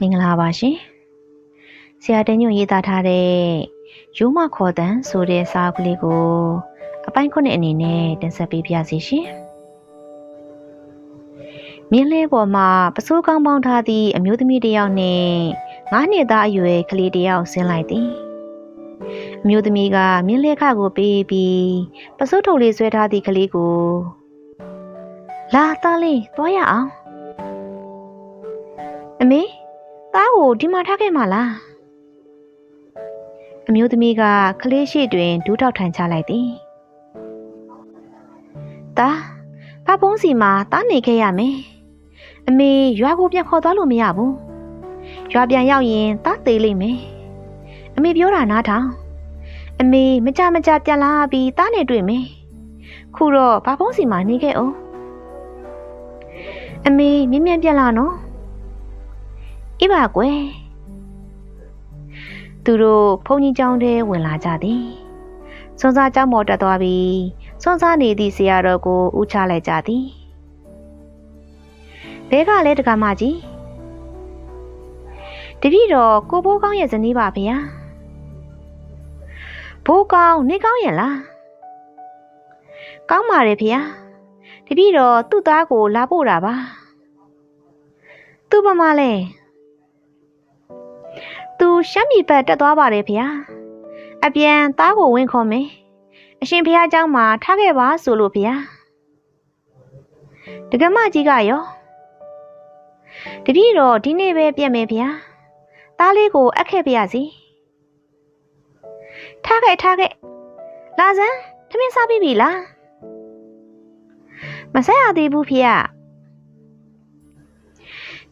မင်္ဂလာပါရှင်ဆရာတညွန့်ရေးသားထားတဲ့ရိုးမခေါ်တန်ဆိုတဲ့စာအုပ်ကလေးကို အပိုင်းခုနှစ်အနေနဲ့တင်ဆက်ပေးပါစီရှင်မြင်းလဲပေါ်မှာပစိုးကောင်းပေါင်းထားသည့်အမျိုးသမီးတစ်ယောက်နဲ့ငါးနှစ်သားအရွယ်ကလေးတစ်ယောက်ဆင်းလိုက်သည်အမျိုးသမီးကမြင်းလဲခကိုပေးပြီးပစိုးထုပ်လေးဆွဲထားသည့်ကလေးကိုလာသားလေးသွားရအောင်အမေ သားကိုဒီမှာထားခဲ့မှာလားအမျိုးသမီးကကလေးရှိတွင်ဒူးထောက်ထိုင်ချလိုက်သည်သားဖဖုံးစီမှာသားနေခဲ့ရမယ်အမေရွာကိုပြန်ခေါ်သွားလို့မရဘူးရွာပြန်ရောက်ရင်သားသေးလိမ့်မယ်အမေပြောတာနားထောင်အမေမကြမကြပြန်လာပြီးသားနဲ့တွေ့မယ်ခုတော့ဖဖုံးစီမှာနေခဲ့အောင်အမေမြင်မြန်ပြန်လာနော် အေးပါကွယ်သူတို့ဘုန်းကြီးကျောင်းထဲဝင်လာကြသည်စွန်းစားကျောင်းပေါ်တက်သွားပြီးစွန်းစားနေသည့်ဆရာတော်ကိုဥချလိုက်ကြသည်ဘဲကလည်းတက္ကမကြီးတပည့်တော်ကိုဘိုးကောင်းရဲ့ဇနီးပါဗျာဘိုးကောင်းနေကောင်းရဲ့လားကောင်းပါတယ်ဗျာတပည့်တော်သူ့သားကိုလာပို့တာပါသူ့ဘာမလဲ သူရှမ်းပြည်ဘက်တက်သွားပါတယ်ဖေ။အပြန်သားကိုဝင်ခေါ်မယ်။အရှင်ဖះเจ้าမှာထားခဲ့ပါဆိုလို့ဖေ။တကမကြီးကရောတပည့်တော်ဒီနေ့ပဲပြတ်မယ်ဖေ။သားလေးကိုအပ်ခဲ့ပါရစီ။ထားခဲ့ထားခဲ့။လာစမ်းသမင်းစားပြီးပြီလား။မဆက်ရသေးဘူးဖေ။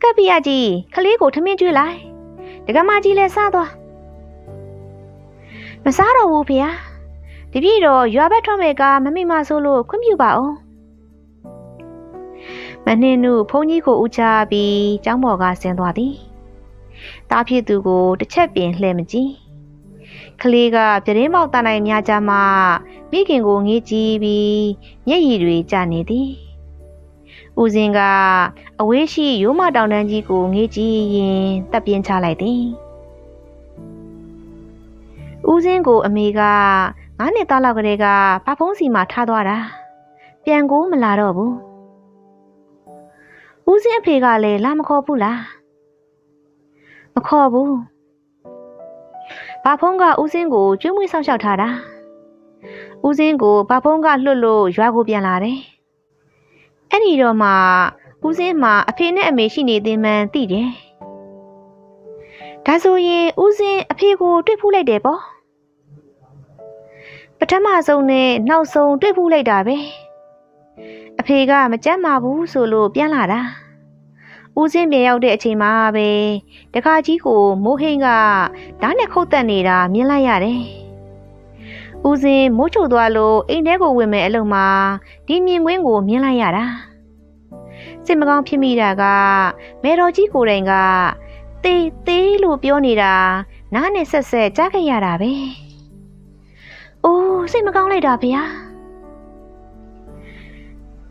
ကပ်ပြရကြီးခလေးကိုထမင်းကျွေးလိုက်။ ဒကမကြီးလည်းစားသွားမစားတော့ဘူးဖေဟာတပြည့်တော့ရွာဘက်ထွက်မဲ့ကမမိမဆိုးလို့ခွင့်ပြုပါအောင်မနှင်းနုဘုန်းကြီးကိုဥချပြီးကျောင်းပေါ်ကဆင်းသွားသည်တားဖြစ်သူကိုတစ်ချက်ပင်လှဲ့မကြည့်ကလေးကပြတင်းပေါက်တန်နိုင်များကြမှမိခင်ကိုငေးကြည့်ပြီးမျက်ရည်တွေကျနေသည် ဦးစင်ကအဝေးရှိရိုးမတောင်တန်းကြီးကိုငေးကြည့်ရင်တပ်ပြင်းချလိုက်သည်ဦးစင်ကိုအမေကငါးနှစ်သားလောက်ကလေးကဖဖုံးစီမှာထားသွားတာပြန်ကိုမလာတော့ဘူးဦးစင်အဖေကလည်းလာမခေါ်ဘူးလားမခေါ်ဘူးဘာဖုံးကဦးစင်ကိုကျွေးမွေးဆောင်ရှောက်ထားတာဦးစင်ကိုဘာဖုံးကလွတ်လို့ရွာကိုပြန်လာတယ် အဲ့ဒီတော့မှဦးစင်းမှာအဖေနဲ့အမေရှိနေသေးမှန်းသိတယ်။ဒါဆိုရင်ဦးစင်းအဖေကိုတွေ့ဖူးလိုက်တယ်ပေါ့။ပထမဆုံးနဲ့နောက်ဆုံးတွေ့ဖူးလိုက်တာပဲ။အဖေကမကြမ်းပါဘူးဆိုလို့ပြန်လာတာ။ဦးစင်းပြန်ရောက်တဲ့အချိန်မှာပဲတခါကြီးကိုမိုးဟိန်းကဓာတ်နဲ့ခုတ်တက်နေတာမြင်လိုက်ရတယ်။ ဦးစင်းမိုးချုပ်သွားလို့အိမ်ထဲကိုဝင်မဲ့အလုံမှာဒီမြင်ကွင်းကိုမြင်လိုက်ရတာ။စိတ်မကောင်းဖြစ်မိတာကမေတော်ကြီးကိုယ်တိုင်ကတေးသေးလို့ပြောနေတာနားနဲ့ဆက်ဆက်ကြားခဲ့ရတာပဲ။အိုးစိတ်မကောင်းလိုက်တာဗျာ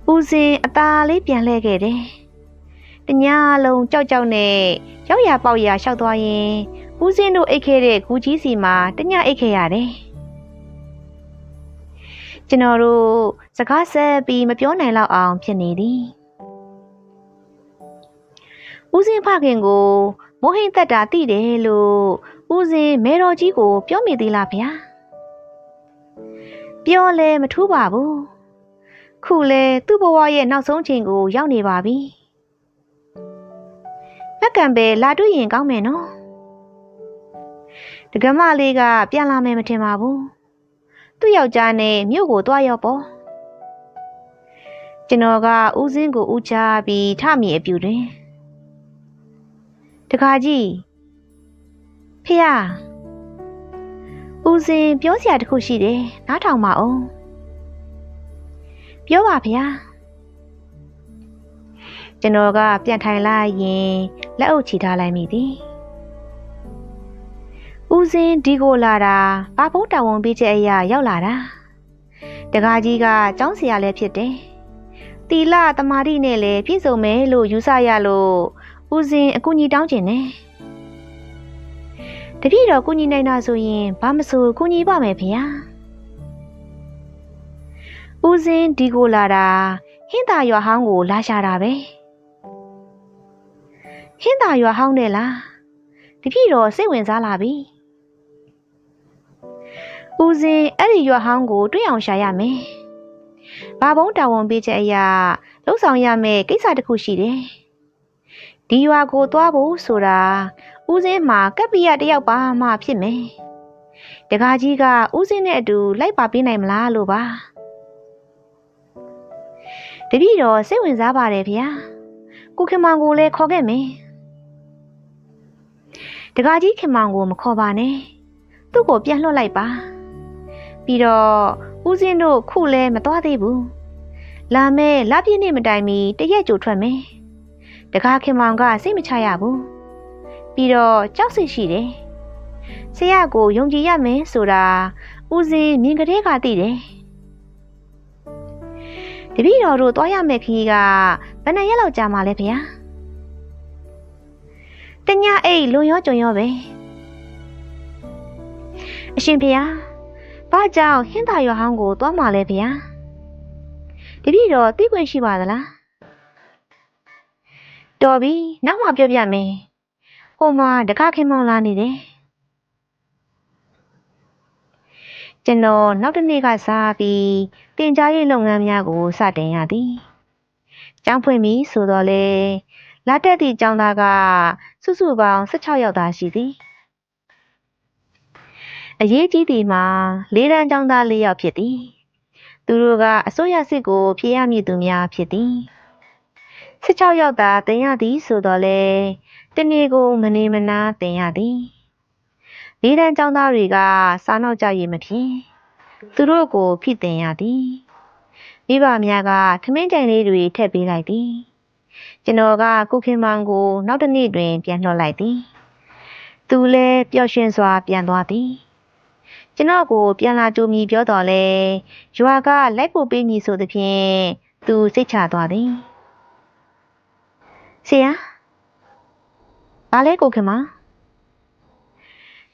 ။ဦးစင်အသားလေးပြန်လှည့်ခဲ့တယ်။တညာလုံးကြောက်ကြောက်နဲ့ရောက်ရပေါက်ရလျှောက်သွားရင်ဦးစင်တို့အိတ်ခဲ့တဲ့ဂူကြီးစီမှာတညအိတ်ခဲ့ရတယ်။ ကျွန်တော်တို့စကားဆက်ပြီးမပြောနိုင်တော့အောင်ဖြစ်နေသည်။ဦးစင်းဖခင်ကိုမိုးဟိမ့်သက်တာသိတယ်လို့ဦးစင်းမဲတော်ကြီးကိုပြောမိသေးလားဗျာပြောလဲမထူးပါဘူးခုလဲသူ့ဘဝရဲ့နောက်ဆုံးချိန်ကိုရောက်နေပါပြီမက်ကံပဲလာတွေ့ရင်ကောင်းမယ်နော်တကမလေးကပြန်လာမယ်မထင်ပါဘူး သူ့ယောက်ျားနဲ့မြို့ကိုတွားရောက်ပေါ့ကျွန်တော်ကဦးစင်းကိုဦးချပြီးထမီအပြူတွင်တခါကြီးဖေရဦးစင်ပြောစရာတခုရှိတယ်နားထောင်ပါအောင်ပြောပါဖေရကျွန်တော်ကပြန်ထိုင်လိုက်ရင်လက်အုပ်ချီထားလိုက်မိသည် ဦးစင်ဒီကိုလာတာဘာဖုံးတာဝန်ပေးချက်အရာရောက်လာတာတကားကြီးကចောင်းဆရာလည်းဖြစ်တယ်တီလာတမာတိနဲ့လည်းပြည့်စုံမယ်လို့ယူဆရလို့ဦးစင်အကူကြီးတောင်းကျင်တယ်တပည့်တော်ကူညီနိုင်တာဆိုရင်ဘာမဆိုကူညီပါမယ်ဖေဟာဦးစင်ဒီကိုလာတာဟင်းသာရွာဟောင်းကိုလာရှာတာပဲဟင်းသာရွာဟောင်းနဲ့လားတပည့်တော်စိတ်ဝင်စားလာပြီ ဦးစင်အဲ့ဒီရွာဟောင်းကိုတွေ့အောင်ရှာရမယ်ဘာဘုံတာဝန်ပေးချက်အရာလှုပ်ဆောင်ရမယ့်ကိစ္စတစ်ခုရှိတယ်ဒီရွာကိုသွားဖို့ဆိုတာဦးစင်းမှာကပ်ပိယတယောက်ပါမှဖြစ်မယ်တကားကြီးကဦးစင်းနဲ့အတူလိုက်ပါပေးနိုင်မလားလို့ပါတပည့်တော်စိတ်ဝင်စားပါတယ်ဗျာကိုခင်မောင်ကိုလည်းခေါ်ခဲ့မယ်တကားကြီးခင်မောင်ကိုမခေါ်ပါနဲ့သူ့ကိုပြန်လွှတ်လိုက်ပါ ပြီးတော့ဦးစင်းတို့ခုလဲမသွားသေးဘူးလာမဲ့လပြည့်နေ့မတိုင်မီတရက်ကြိုထွက်မယ်တကားခင်မောင်ကစိတ်မချရဘူးပြီးတော့ကြောက်စိတ်ရှိတယ်ဆရာကိုယုံကြည်ရမယ်ဆိုတာဦးစင်းမြင်ကလေးကသိတယ်တပည့်တော်တို့သွားရမယ့်ခရီးကဘယ်နှစ်ရက်လောက်ကြာမှလဲဗျာတညအိတ်လွန်ရောကြုံရောပဲအရှင်ဖေဟာ ဘာကြောင့်ဟင်းသာရွာဟောင်းကိုသွားမှလဲဗျာတပည့်တော်သိခွင့်ရှိပါသလားတော်ပြီနောက်မှပြောပြမယ်ဟိုမှာတကားခင်မောင်လာနေတယ်ကျွန်တော်နောက်တစ်နေ့ကစားပြီးတင်ကြားရေးလုပ်ငန်းများကိုစတင်ရသည်ကျောင်းဖွင့်ပြီဆိုတော့လေလာတက်သည့်ကျောင်းသားကစုစုပေါင်း16ယောက်သာရှိသည် အရေးကြီးသည်မှာလေးတန်းကျောင်းသား၄ယောက်ဖြစ်သည်သူတို့ကအစိုးရစစ်ကိုဖြေရမည်သူများဖြစ်သည်16ယောက်သာတင်ရသည်ဆိုတော့လေတနေ့ကိုမနေမနာတင်ရသည်လေးတန်းကျောင်းသားတွေကစားနောက်ကြရည်မဖြစ်သူတို့ကိုဖိတင်ရသည်မိဘများကထမင်းကြိုင်လေးတွေထည့်ပေးလိုက်သည်ကျွန်တော်ကကုခင်မောင်ကို နောက်တစ်နေ့တွင် ပြန်လွှတ်လိုက်သည် သူလည်းပျော်ရွှင်စွာပြန်သွားသည် ကျွန်တော်ကိုပြန်လာကြိုမီပြောတော်လဲရွာကလိုက်ပို့ပေးမည်ဆိုသဖြင့်သူစိတ်ချသွားသည်ဆရာဘာလဲကိုခင်မ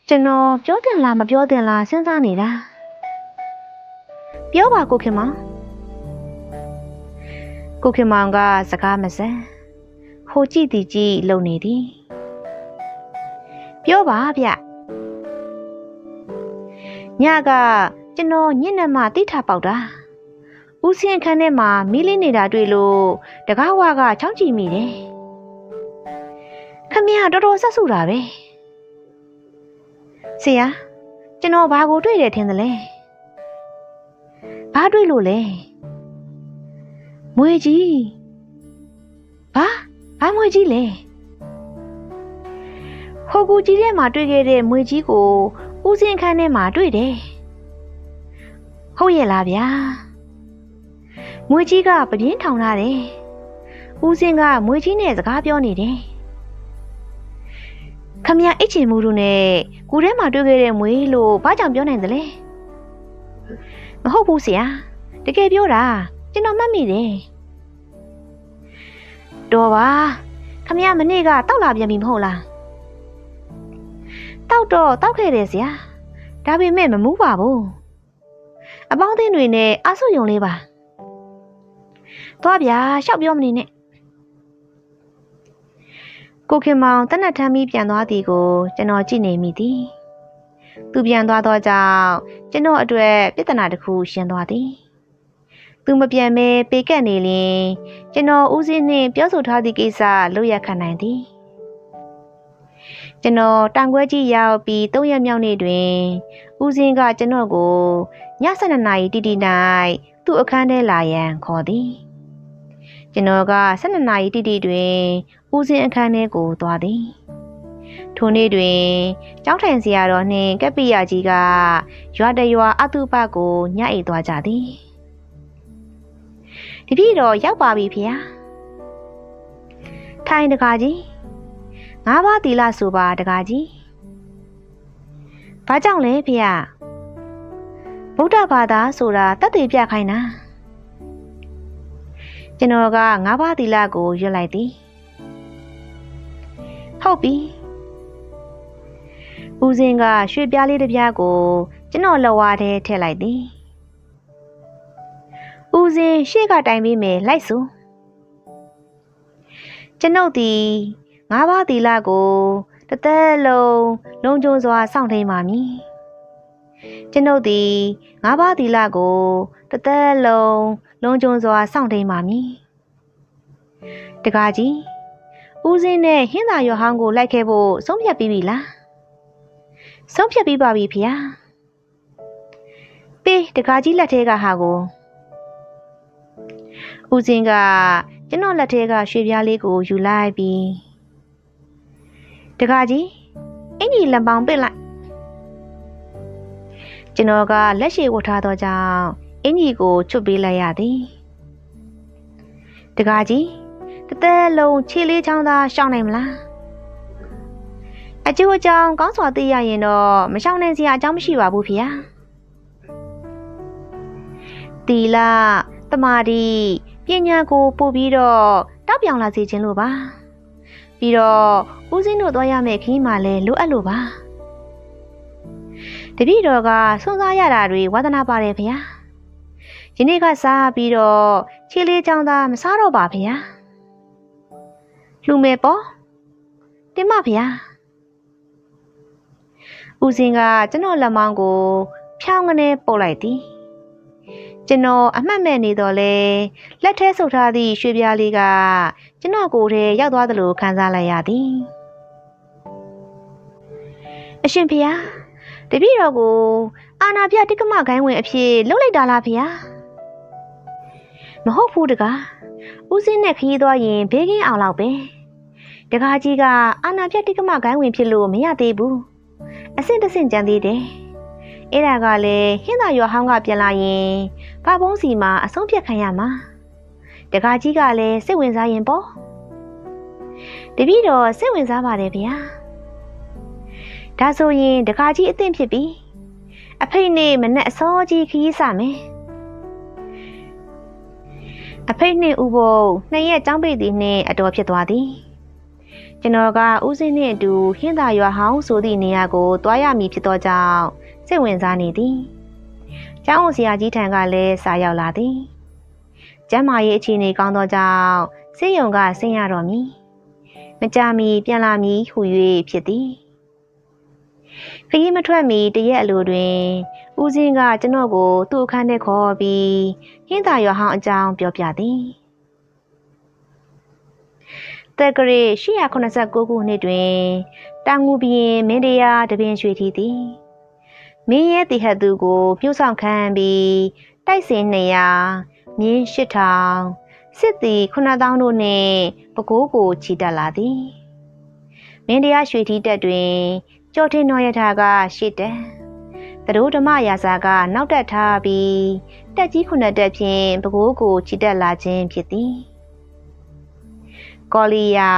ကျွန်တော်ပြောတင်လားမပြောတင်လားစဉ်းစားနေတာပြောပါကိုခင်မကိုခင်မောင်ကစကားမစမ်းဟိုကြည့်တီကြည့်လုံနေသည်ပြောပါဗျ ညကကျွန်တော်ညနေမှတိထပေါက်တာဦးစင်းခန်းထဲမှာမီးလင်းနေတာတွေ့လို့တကားဝါကချောင်းကြည့်မိတယ်ခမရတော်တော်ဆက်ဆူတာပဲဆရာကျွန်တော်ဘာကိုတွေ့တယ်ထင်တယ်လဲဘာတွေ့လို့လဲမွေကြီးဘာဘာမွေကြီးလဲဟိုကူကြီးထဲမှာတွေ့ခဲ့တဲ့မွေကြီးကို ဦးစင်းခန်းထဲမှာတွေ့တယ်ဟုတ်ရဲ့လားဗျာမွေကြီးကပပြင်းထောင်ထားတယ်ဦးစင်းကမွေကြီးနဲ့စကားပြောနေတယ်ခမရအိတ်ချင်မှုတို့နဲ့ကိုထဲမှာတွေ့ခဲ့တဲ့မွေလို့ဘာကြောင့်ပြောနိုင်သလဲမဟုတ်ဘူးဆရာတကယ်ပြောတာကျွန်တော်မှတ်မိတယ်တော်ပါခမရမနေ့ကတောက်လာပြန်ပြီမဟုတ်လား တောက်တော့တောက်ခဲ့တယ်ဆရာဒါပေမဲ့မမူးပါဘူးအပေါင်းအသင်းတွေနဲ့အဆုယုံလေးပါသွားဗျာရှောက်ပြောမနေနဲ့ကိုခင်မောင်တနတ်ထမ်းပြီးပြန်သွားသည်ကိုကျွန်တော်ကြည့်နေမိသည်သူပြန်သွားတော့ကြောင့်ကျွန်တော်အတွက်ပြဿနာတစ်ခုရှင်းသွားသည်သူမပြန်မဲပေကက်နေလင်ကျွန်တော်ဦးစင်းနှင့်ပြောဆိုထားသည့်ကိစ္စလုပ်ရခံနိုင်သည် ကျွန်တော်တန်ခွဲကြီးရောက်ပြီး၃ရက်မြောက်နေ့တွင်ဦးစင်းကကျွန်တော်ကိုည7:00နာရီတိတိ၌သူ့အခန်းထဲလာရန်ခေါ်သည်ကျွန်တော်က12နာရီတိတိတွင်ဦးစင်းအခန်းထဲကိုသွားသည်ထိုနေ့တွင်ကျောင်းထိုင်ဆရာတော်နှင့်ကပ္ပိယကြီးကရွာတရွာအတုပကိုညအိတ်သွားကြသည်တပည့်တော်ရောက်ပါပြီဖေဟာထိုင်တကားကြီး ငါးပါးသီလဆိုပါတကားကြီးဘာကြောင့်လဲဖေဟာဗုဒ္ဓဘာသာဆိုတာတတ်သိပြခိုင်းတာကျွန်တော်ကငါးပါးသီလကိုရွတ်လိုက်သည်ဟုတ်ပြီဦးစင်းကရွှေပြားလေးတစ်ပြားကို ကျွန်တော်လက်ဝါးထဲထည့်လိုက်သည်ဦးစင်းရှေ့ကတိုင်ပြီးမယ်လိုက်စို့ကျွန်ုပ်သည် ငါးပါးသီလကိုတစ်သက်လုံးလုံးကျုံစွာစောင့်ထိန်ပါမည်ကျွန်ုပ်သည်ငါးပါးသီလကိုတစ်သက်လုံးလုံးကျုံစွာစောင့်ထိန်ပါမည်တကားကြီးဦးစင်းနဲ့ဟင်းသာရွာဟောင်းကိုလိုက်ခဲ့ဖို့ဆုံးဖြတ်ပြီးပြီလားဆုံးဖြတ်ပြီးပါပြီဖေ။ပေးတကားကြီးလက်ထဲကဟာကိုဦးစင်းကကျွန်တော်လက်ထဲကရွှေပြားလေးကိုယူလိုက်ပြီး တကားကြီးအင်ကြီးလက်ပေါင်းပစ်လိုက်ကျွန်တော်ကလက်ရှိဝတ်ထားသောကြောင့်အင်ကြီးကိုချွတ်ပေးလိုက်ရသည်တကားကြီးတသက်လုံးခြေလေးချောင်းသားရှောင်းနိုင်မလားအကျိုးအကြောင်းကောင်းစွာသိရရင်တော့မရှောင်နိုင်စရာအကြောင်းမရှိပါဘူးဖေ။တီလာတမာဒီပညာကိုပို့ပြီးတော့တောက်ပြောင်လာစေခြင်းလို့ပါ။ ပြီးတော့ဦးစင်းတို့သွားရမယ့်ခီးမှလည်းလိုအပ်လို့ပါ။တပည့်တော်ကစွန့်စားရတာတွေဝါသနာပါတယ်ဖေ။ယနေ့ကစားပြီးတော့ခြေလေးချောင်းသားမစားတော့ပါဖေ။လှူမယ်ပေါ့။တင်မဖေ။ဦးစင်းကကျွန်တော်လက်မောင်းကိုဖြောင်းကနေပုတ်လိုက်သည် ကျွန်တော်အမှတ်မဲ့နေတော့လဲလက်ထဲဆုပ်ထားသည့်ရွှေပြားလေးကကျွန်တော်ကိုယ်ထဲရောက်သွားသလိုခံစားလိုက်ရသည်အရှင်ဖေဟာတပည့်တော်ကိုအာနာပြတိကမဂိုင်းဝင်အဖြစ်လှုပ်လိုက်တာလားဖေဟာမဟုတ်ဘူးတကားဦးစင်းနဲ့ခရီးသွားရင်ဘေးကင်းအောင်လောက်ပဲတကားကြီးကအာနာပြတိကမဂိုင်းဝင်ဖြစ်လို့မရသေးဘူးအဆင့်တဆင့်ကြံသေးတယ်။ အဲ့ဒါကလည်းဟင်းသာရွာဟောင်းကပြန်လာရင်ဘာဘုံးစီမှာအဆုံးဖြတ်ခံရမှာ။တကားကြီးကလည်းစိတ်ဝင်စားရင်ပေါ့။တပည့်တော်စိတ်ဝင်စားပါတယ်ဗျာ။ဒါဆိုရင်တကားကြီးအသင့်ဖြစ်ပြီ။အဖိတ်နေမနဲ့အစောကြီးခရီးစမယ်။အဖိတ်နှင့်ဥပုပ်နှစ်ရက်ចောင်းပိတ်သည်နှင့်အတော်ဖြစ်သွားသည်။ကျွန်တော်ကဦးစင်းနှင့်အတူဟင်းသာရွာဟောင်းဆိုသည့်နေရာကိုတွားရမည်ဖြစ်သောကြောင့် စိတ်ဝင်စားနေသည်။ကျောင်းဆရာကြီးထံကလည်းစာရောက်လာသည်။ကျမ်းမာရေးအခြေအနေကောင်းသောကြောင့်စိတ်ယုံကဆင်းရတော်မူ။မကြမီပြန်လာမည်ဟု၍ဖြစ်သည်။ခရီးမထွက်မီတရက်အလိုတွင်ဦးစင်းကကျွန်တော်ကိုသူ့အခန်းထဲခေါ်ပြီးဟင်းသာရွာဟောင်းအကြောင်းပြောပြသည်။တက်ကရေ889ခုနှစ်တွင်တောင်ငူဘရင်မင်းတရားတပင်ရွှေထီသည် မင်းရဲ့တိဟတ်သူကိုပြုဆောင်ခံပြီးတိုက်စင်200မြင်း8000စစ်သည်9000တို့နှင့်ပကိုးကိုချီတက်လာသည်မင်းတရားရွှေထီတက်တွင်ကြောထင်းတော်ရထားကရှစ်တက်သတို့ဓမ္မရာဇာကနောက်တက်ထားပြီးတက်ကြီးခုနှစ်တက်ဖြင့်ပကိုးကိုချီတက်လာခြင်းဖြစ်သည်ကော်လီယာ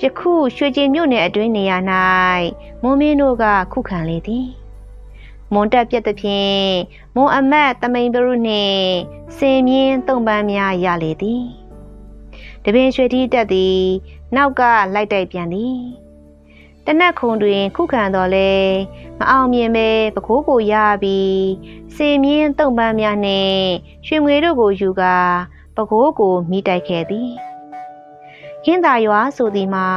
ယခုရွှေကျင်မြို့နယ်အတွင်းနေရာ၌မွန်မင်းတို့ကခုခံလေသည် မွန်တက်ပြက်သဖြင့်မွန်အမတ်တမိန်ပရုနှင့်စင်မြင်းတုံပန်းများရလေသည်တပင်ရွှေတီးတက်သည် နောက်ကလိုက်တိုက်ပြန်သည်တနက်ခုံတွင် ခုခံတော်လဲမအောင်မြင်ပဲပကိုးကိုရပြီးစေမြင်းတုံပန်းများနှင့်ရွှေငွေတို့ကိုယူကာပကိုးကိုမိတိုက်ခဲ့သည်ဟင်းသာရွာဆိုသည်မှာ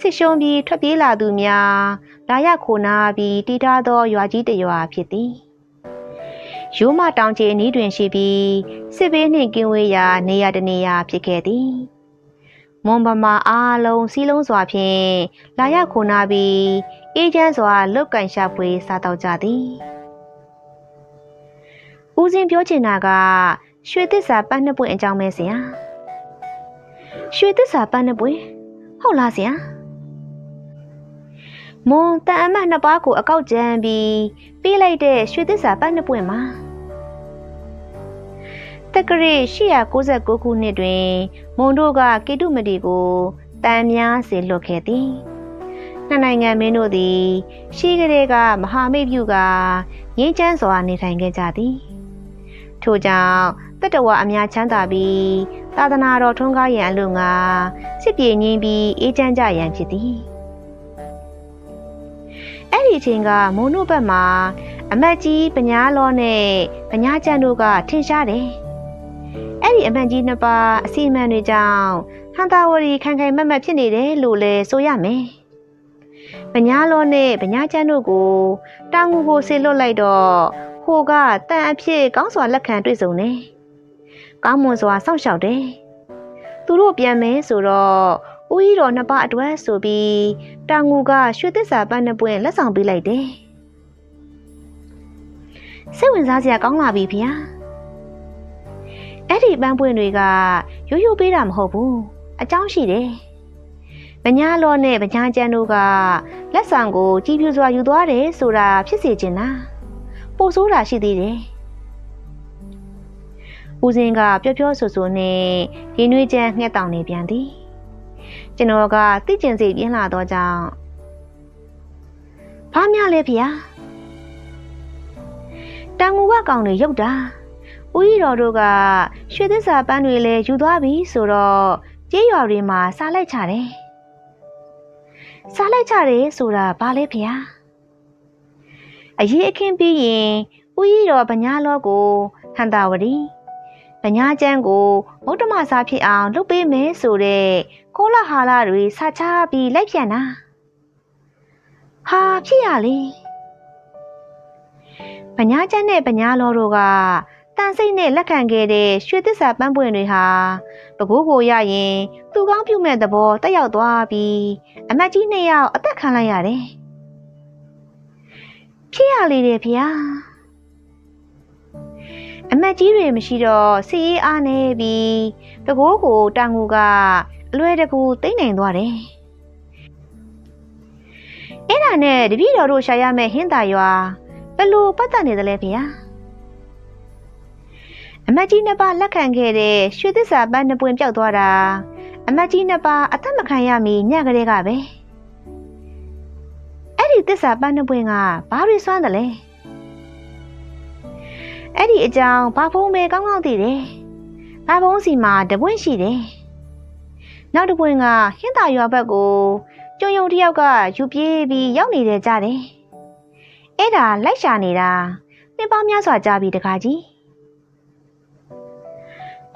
စစ်ရှုံးပြီးထွက်ပြေးလာသူများ လာရခိုနာပြီးတီးထားသောရွာကြီးတစ်ရွာဖြစ်သည်ရိုးမတောင်ကျေနီးတွင်ရှိပြီးစစ်ဘေးနှင့်ကင်းဝေးရာနေရာတနေရာဖြစ်ခဲ့သည်မွန်ပမာအားလုံးစီးလုံးစွာဖြင့်လာရခိုနာပြီးအေးချမ်းစွာလုတ်ကန်ရှာဖွေစားတော့ကြသည်ဦးစင်းပြောချင်တာကရွှေသစ္စာပန်းနှစ်ပွင့်အကြောင်းပဲဆရာရွှေသစ္စာပန်းနှစ်ပွင့်ဟုတ်လားဆရာ မွန်တန်အမတ်နှစ်ပါးကိုအကောက်ကျန်းပြီးပေးလိုက်တဲ့ရွှေသစ္စာပန်းနှစ်ပွင့်မှာတက္ကရာ896ခုနှစ်တွင် မွန်တို့ကကေတုမတီကိုတန်များစေလွတ်ခဲ့သည်နှစ်နိုင်ငံမင်းတို့သည် ရှိကလေးကမဟာမိတ်ပြုကငင်းချမ်းစွာနေထိုင်ခဲ့ကြသည်ထို့ကြောင့်တတဝအများချမ်းသာပြီးသာသနာတော်ထွန်းကားရန်အလို့ငါစစ်ပြေငင်းပြီးအေးချမ်းကြရန်ဖြစ်သည် ဒီအချိန်ကမုံတို့ဘက်မှာအမတ်ကြီးပညာလောနဲ့ပညာကျန်တို့ကထင်ရှားတယ်။အဲ့ဒီအမတ်ကြီးနှစ်ပါးအစီအမံတွေကြောင့်ဟန်တာဝရီခိုင်ခိုင်မတ်မတ်ဖြစ်နေတယ်လို့လည်းဆိုရမယ်။ပညာလောနဲ့ပညာကျန်တို့ကိုတောင်ငူကိုဆေလွတ်လိုက်တော့ဟိုကတန်အဖြစ်ကောင်းစွာလက်ခံတွေ့ဆုံတယ်။ကောင်းမွန်စွာစောင့်ရှောက်တယ်။သူတို့ပြန်မယ်ဆိုတော့ ဦးကြီးတော်နှစ်ပါးအတွက်ဆိုပြီးတောင်ငူကရွှေသစ္စာပန်းနှစ်ပွင့်လက်ဆောင်ပေးလိုက်တယ်။စိတ်ဝင်စားစရာကောင်းလာပြီဗျာ။အဲ့ဒီပန်းပွင့်တွေကရိုးရိုးပေးတာမဟုတ်ဘူး။အကြောင်းရှိတယ်။ဗညာလောနဲ့ဗညာကျန်တို့ကလက်ဆောင်ကိုကြည်ပြူစွာယူသွားတယ်ဆိုတာဖြစ်စေချင်တာ။ပို့ဆိုးတာရှိသေးတယ်။ဦးစင်းကပျော့ပျော့ဆူဆူနဲ့ရင်းနှွေးချမ်းငှက်တောင်နေပြန်သည်။ ကျွန်တော်ကသိကျင်စိတ်ပြင်းလာတော့ကြောင့်ဘာများလဲဖေ။တန်ငူကကောင်တွေရုပ်တာ။ဦးကြီးတော်တို့ကရွှေသစ္စာပန်းတွေလည်းယူသွားပြီဆိုတော့ကြေးရွာတွေမှာစားလိုက်ချတယ်။စားလိုက်ချတယ်ဆိုတာဘာလဲဖေ။အရေးအခင်းပြီးရင်ဦးကြီးတော်ဗညာလောကိုဟန်တာဝရီ ဗညာကျန်းကိုမုဒ္ဓမစာဖြစ်အောင်လုပ်ပေးမယ်ဆိုတဲ့ကောလာဟာလတွေစချပြီးလိုက်ပြန်တာဟာဖြစ်ရလေဗညာကျန်းနဲ့ဗညာလောတို့ကတန်စိတ်နဲ့လက်ခံခဲ့တဲ့ရွှေသစ္စာပန်းပွင့်တွေဟာပကိုးကိုရရင်သူကောင်းပြုမဲ့သဘောတက်ရောက်သွားပြီးအမတ်ကြီးနှစ်ယောက်အသက်ခံလိုက်ရတယ်ဖြစ်ရလေတယ်ဖေဟာအ မတ်ကြီးတွေမရှိတော့စီရေးအားနေပြီးတကိုးကိုတန်ငူကအလွယ်တကူသိမ့်နိုင်သွားတယ်။အဲ့ဒါနဲ့တပည့်တော်တို့ရှာရမယ့်ဟင်းသာရွာဘယ်လိုပတ်သက်နေသလဲဖေ။အမတ်ကြီးနှစ်ပါးလက်ခံခဲ့တဲ့ရွှေသစ္စာပန်းနှစ်ပွင့်ပြောက်သွားတာအမတ်ကြီးနှစ်ပါးအသက်မခံရမီညကလေးကပဲ။အဲ့ဒီသစ္စာပန်းနှစ်ပွင့်ကဘာတွေစွမ်းတယ်လဲ။ အဲ့ဒီအကြောင်းဘာဖုံးပဲကောင်းကောင်းသိတယ်။ဘာဖုံးစီမှာတပွင့်ရှိတယ်။နောက်တပွင့်ကဟင်းသာရွာဘက်ကိုကျုံယုံတယောက်ကယူပြေးပြီးရောက်နေတယ်ကြတယ်။အဲ့ဒါလိုက်ရှာနေတာနှစ်ပေါင်းများစွာကြာပြီတခါကြီး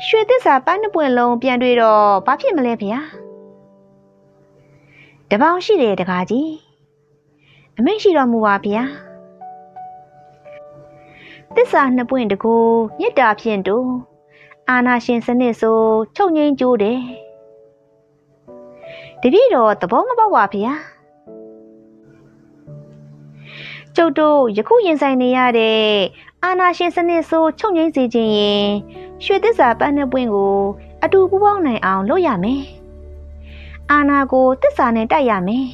။ရွှေသစ္စာပန်းနှစ်ပွင့်လုံးပြန်တွေ့တော့ဘာဖြစ်မလဲဖေ။တပေါင်းရှိတယ်တခါကြီး။အမိန့်ရှိတော်မူပါဗျာ။ သစ္စာနှစ်ပွင့်တကူမေတ္တာဖြင့်တူအာနာရှင်စနစ်ဆိုချုပ်ငိမ့်ကြိုးတယ်တပည့်တော်သဘောမပေါက်ပါဗျာကျုပ်တို့ယခုရင်ဆိုင်နေရတဲ့အာနာရှင်စနစ်ဆိုချုပ်ငိမ့်စေခြင်းရင်ရွှေသစ္စာပန်းနှစ်ပွင့်ကို အတူပူးပေါင်းနိုင်အောင်လုပ်ရမယ်အာနာကိုသစ္စာနဲ့တိုက်ရမယ်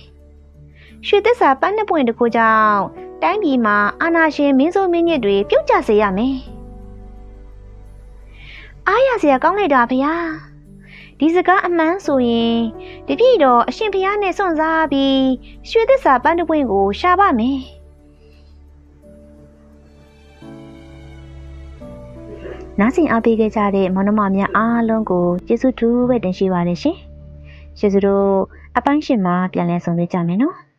ရွှေသစ္စာပန်းနှစ်ပွင့်တကူကြောင့် တိုင်းပြည်မှာအာဏာရှင်မင်းဆိုးမင်းညစ်တွေပြုတ်ကျစေရမယ်။အားရစရာကောင်းလိုက်တာဗျာ။ဒီစကားအမှန်ဆိုရင်တပြည့်တော့အရှင်ဘုရားနဲ့စွန့်စားပြီးရွှေသစ္စာပန်းတပွင့်ကိုရှာပါမယ်။နားဆင်အားပေးခဲ့ကြတဲ့မောင်နှမများအားလုံးကိုကျေးဇူးတူပဲတင်ရှိပါတယ်ရှင်။ကျေးဇူးတို့အပိုင်းရှင်မှာပြန်လည်ဆုံတွေ့ကြမယ်နော်။